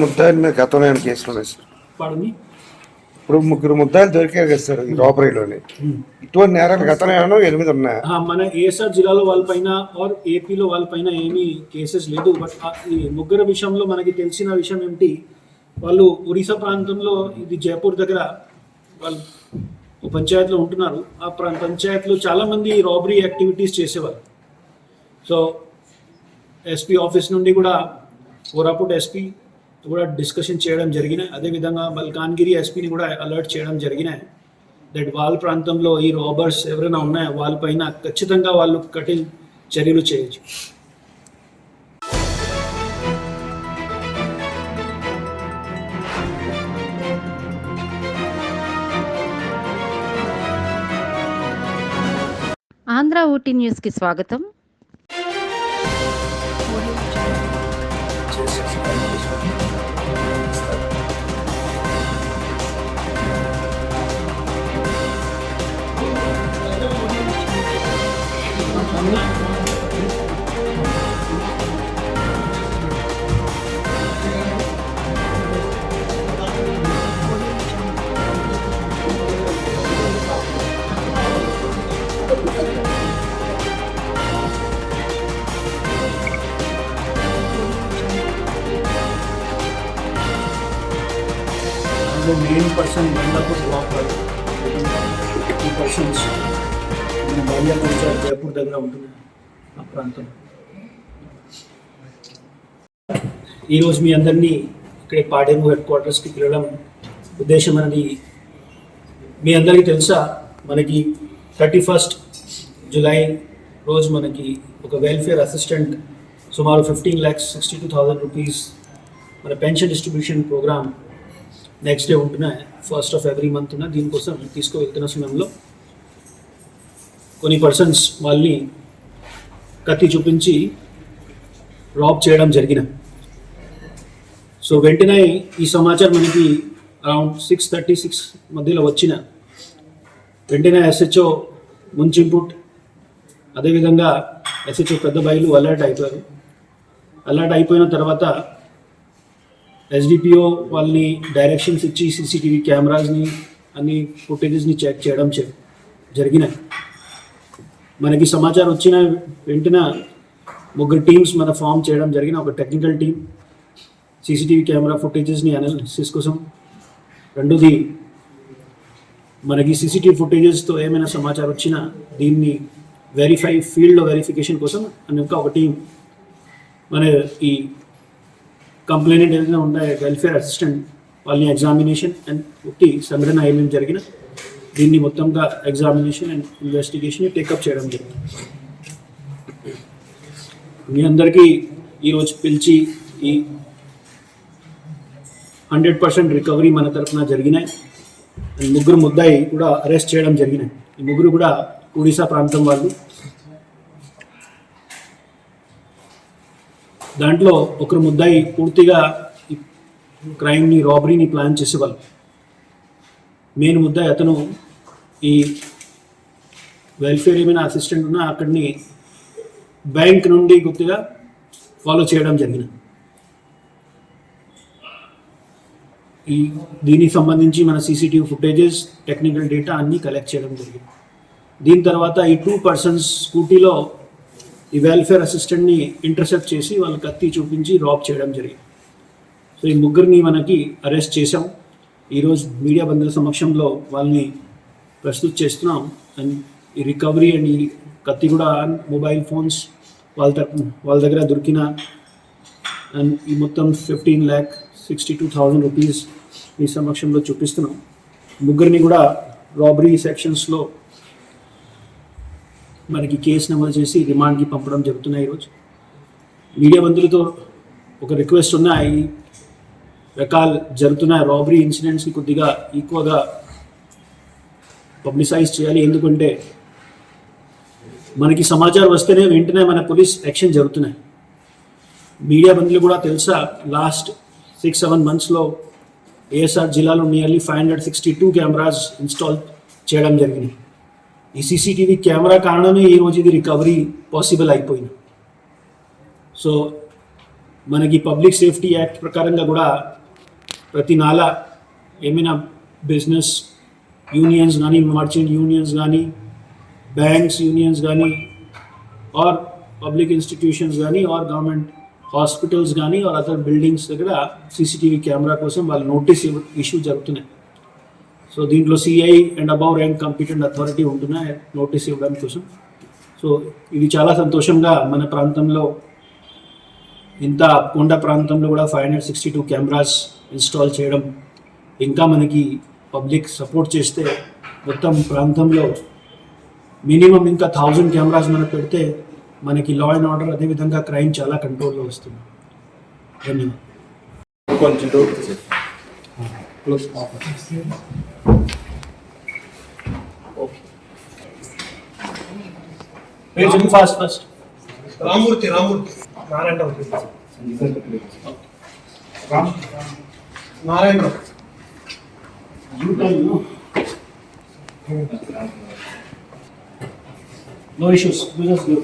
ముద్దాయిల మీద గతంలో ఏమైనా కేసులు ఉన్నాయి సార్. పడుంది ఇప్పుడు ముగ్గురు ముద్దాయిలు దొరికారు కదా సార్ ఈ రాబరీలోని. ఇటువంటి నేరాలు గతంలో ఏమైనా ఎనిమిది ఉన్నాయా. మన ఏఎస్ఆర్ జిల్లాలో వాళ్ళపైన ఆర్ ఏపీలో వాళ్ళపైన ఏమీ కేసెస్ లేదు. బట్ ఈ ముగ్గురు విషయంలో మనకి తెలిసిన విషయం ఏమిటి? వాళ్ళు ఒరిస్సా ప్రాంతంలో ఇది జైపూర్ దగ్గర వాళ్ళు పంచాయతీలో ఉంటున్నారు. ఆ ప్రా పంచాయతీలో చాలామంది రాబరీ యాక్టివిటీస్ చేసేవారు సో ఎస్పీ ఆఫీస్ నుండి కూడా కోరాపుట్ ఎస్పీ కూడా డిస్కషన్ చేయడం జరిగినాయి. అదేవిధంగా మల్కాన్గిరి ఎస్పీని కూడా అలర్ట్ చేయడం జరిగినాయి. దట్ వాళ్ళ ప్రాంతంలో ఈ రాబర్స్ ఎవరైనా ఉన్నాయో? వాళ్ళపైన ఖచ్చితంగా వాళ్ళు కఠిన చర్యలు చేయొచ్చు. ఆంధ్ర ఊటీ న్యూస్కి స్వాగతం. అందులో మెయిన్ పర్సన్ బండాపూర్ బ్లాక్ ఈ పర్సన్స్ మన బాల్య పంచాయత్ జైపూర్ దగ్గర ఉంటుంది ఆ ప్రాంతం. ఈరోజు మీ అందరినీ ఇక్కడే పాడేరు హెడ్ క్వార్టర్స్కి పిలవడం ఉద్దేశం అనేది మీ అందరికీ తెలుసా? మనకి థర్టీ ఫస్ట్ జులై రోజు మనకి ఒక వెల్ఫేర్ అసిస్టెంట్ సుమారు fifteen lakhs sixty two thousand rupees మన pension distribution program next day ఉంటున్నాయి ఫస్ట్ ఆఫ్ ఎవ్రీ మంత్ ఉన్న దీనికోసం తీసుకువెళ్తున్న సమయంలో కొన్ని పర్సన్స్ వాళ్ళని కత్తి చూపించి రాబ్ చేయడం జరిగిన. సో వెంటనే ఈ సమాచారం మనకి అరౌండ్ సిక్స్ థర్టీ సిక్స్ మధ్యలో వచ్చిన. వెంటనే ఎస్హెచ్ఓ ముంచింపుట్ అదేవిధంగా ఎస్హెచ్ఓ పెద్ద బయలు అలర్ట్ అయిపోయారు. అలర్ట్ అయిపోయిన తర్వాత ఎస్డిపిఓ వాళ్ళని డైరెక్షన్స్ ఇచ్చి సీసీటీవీ కెమెరాస్ని అన్ని ఫుటేజెస్ని చెక్ చేయడం జరిగినాయి. మనకి సమాచారం వచ్చిన వెంటనే ముగ్గురు టీమ్స్ మన ఫామ్ చేయడం జరిగిన ఒక టెక్నికల్ టీం సీసీటీవీ కెమెరా ఫుటేజెస్ని అనాలిసిస్ కోసం. రెండోది మనకి సీసీటీవీ ఫుటేజెస్తో ఏమైనా సమాచారం వచ్చినా దీన్ని వెరిఫై ఫీల్డ్లో వెరిఫికేషన్ కోసం అని ఒక టీం మన ఈ కంప్లైంట్ ఏదైనా ఉండే వెల్ఫేర్ అసిస్టెంట్ వాళ్ళని ఎగ్జామినేషన్ అండ్ ఒకటి సంఘటన ఏమేమి జరిగిన దీన్ని మొత్తంగా ఎగ్జామినేషన్ అండ్ ఇన్వెస్టిగేషన్ టేకప్ చేయడం జరిగింది. మీ అందరికీ ఈరోజు పిలిచి ఈ హండ్రెడ్ పర్సెంట్ రికవరీ మన తరఫున జరిగినాయి. అండ్ ముగ్గురు ముద్దాయి కూడా అరెస్ట్ చేయడం జరిగినాయి. ఈ ముగ్గురు కూడా ఒడిశా ప్రాంతం వాళ్ళు. దాంట్లో ఒకరు ముద్దాయి పూర్తిగా క్రైమ్ని రాబరీని ప్లాన్ చేసేవాళ్ళు. మెయిన్ ముద్దాయి అతను ఈ వెల్ఫేర్ ఏమైనా అసిస్టెంట్ ఉన్నా అక్కడిని బ్యాంక్ నుండి గుర్తుగా ఫాలో చేయడం జరిగింది. ఈ దీనికి సంబంధించి మన సీసీటీవీ ఫుటేజెస్ టెక్నికల్ డేటా అన్నీ కలెక్ట్ చేయడం జరిగింది. దీని తర్వాత ఈ టూ పర్సన్స్ స్కూటీలో ఈ వెల్ఫేర్ అసిస్టెంట్ని ఇంటర్సెప్ట్ చేసి వాళ్ళ కత్తి చూపించి రాబ్ చేయడం జరిగింది. సో ఈ ముగ్గురిని మనకి అరెస్ట్ చేశాం. ఈరోజు మీడియా బంధువుల సమక్షంలో వాళ్ళని ప్రస్తుత చేస్తున్నాం. అండ్ ఈ రికవరీ అండ్ ఈ కత్తి కూడా మొబైల్ ఫోన్స్ వాళ్ళ తరపు వాళ్ళ దగ్గర దొరికిన అండ్ ఈ మొత్తం fifteen lakh sixty two thousand rupees మీ సమక్షంలో చూపిస్తున్నాం. ముగ్గురిని కూడా రాబరీ సెక్షన్స్లో మనకి కేసు నమోదు చేసి రిమాండ్కి పంపడం జరుగుతున్నాయి ఈరోజు. మీడియా బంధువులతో ఒక రిక్వెస్ట్ ఉన్నాయి రకాల జరుగుతున్న రాబరీ ఇన్సిడెంట్స్ని కొద్దిగా ఎక్కువగా పబ్లిసైజ్ చేయాలి. ఎందుకంటే మనకి సమాచారం వస్తేనే వెంటనే మన పోలీస్ యాక్షన్ జరుగుతున్నాయి. మీడియా బంధువులు కూడా తెలుసా లాస్ట్ సిక్స్ సెవెన్ మంత్స్లో ఏఎస్ఆర్ జిల్లాలో nearly five hundred sixty two cameras install చేయడం జరిగింది. ఈ సీసీటీవీ కెమెరా కారణమే ఈ రోజు ఇది రికవరీ పాసిబుల్ అయిపోయింది సో మనకి పబ్లిక్ సేఫ్టీ యాక్ట్ ప్రకారంగా కూడా ప్రతి నాల ఏమైనా బిజినెస్ యూనియన్స్ కానీ మర్చెంట్ యూనియన్స్ కానీ బ్యాంక్స్ యూనియన్స్ కానీ ఆర్ పబ్లిక్ ఇన్స్టిట్యూషన్స్ కానీ ఆర్ గవర్నమెంట్ హాస్పిటల్స్ కానీ ఆర్ అదర్ బిల్డింగ్స్ దగ్గర సీసీటీవీ కెమెరా కోసం వాళ్ళు నోటీస్ ఇష్యూ జరుగుతున్నాయి సో దీంట్లో CI and above rank competent authority ఉంటున్నాయి నోటీస్ ఇవ్వడం కోసం. సో ఇది చాలా సంతోషంగా మన ప్రాంతంలో ఇంత కొండ ప్రాంతంలో కూడా five hundred sixty two cameras install చేయడం ఇంకా మనకి పబ్లిక్ సపోర్ట్ చేస్తే మొత్తం ప్రాంతంలో మినిమం ఇంకా థౌజండ్ కెమెరాస్ మనకు పెడితే మనకి లా అండ్ ఆర్డర్ అదేవిధంగా క్రైమ్ చాలా కంట్రోల్లో వస్తుంది. ధన్యవాదాలు. కొంచెం door fast fast Ramurthy Ramurthy. Narayana Narayana No issues. Business good.